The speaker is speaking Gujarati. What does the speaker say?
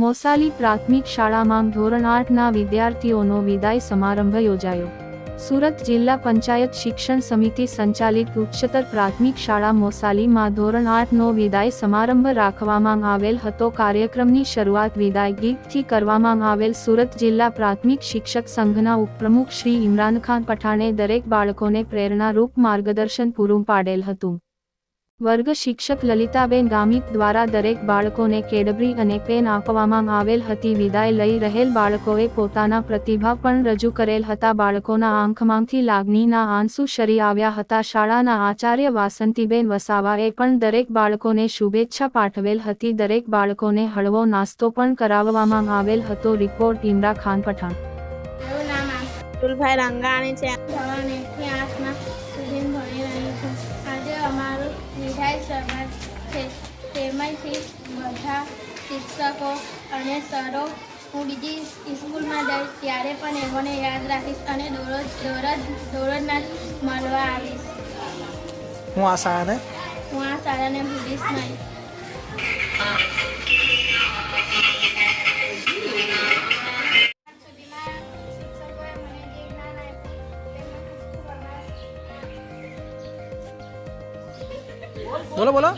મોસાલી પ્રાથમિક શાળામાં ધોરણ આઠના વિદ્યાર્થીઓનો વિદાય સમારંભ યોજાયો. સુરત જિલ્લા પંચાયત શિક્ષણ સમિતિ સંચાલિત ઉચ્ચતર પ્રાથમિક શાળા મોસાલીમાં ધોરણ આઠનો વિદાય સમારંભ રાખવામાં આવેલ હતો. કાર્યક્રમની શરૂઆત વિદાય ગીતથી કરવામાં આવેલ સુરત જિલ્લા પ્રાથમિક શિક્ષક સંઘના ઉપપ્રમુખ શ્રી ઇમરાન ખાન પઠાણે દરેક બાળકોને પ્રેરણારૂપ માર્ગદર્શન પૂરું પાડેલ હતું. વર્ગ શિક્ષક લલિતાબેન ગામિત દ્વારા દરેક બાળકોને કેડબરી અને પેન આપવામાં આવેલ હતી. વિદાય લઈ રહેલ બાળકોએ પોતાના પ્રતિભા પણ રજૂ કરેલ હતા. બાળકોના આંખમાંથી લાગણીના આંસુ શરી આવ્યા હતા. શાળાના આચાર્ય વાસંતીબેન વસાવાએ પણ દરેક બાળકોને શુભેચ્છા પાઠવેલ હતી. દરેક બાળકોને હળવો નાસ્તો પણ કરાવવામાં આવેલ હતો. રિપોર્ટ ઇમરા ખાન પઠાણ રંગાણી છે. છે. તેમાંથી બધા શિક્ષકો અને સરો હું બીજી સ્કૂલમાં જઈશ ત્યારે પણ એમોને યાદ રાખીશ અને દરરોજ દરરોજ દરરોજના મળવા આવીશ. હું આ શાળાને? હું આ શાળાને ભૂલીશ નહીં. બોલો બોલો.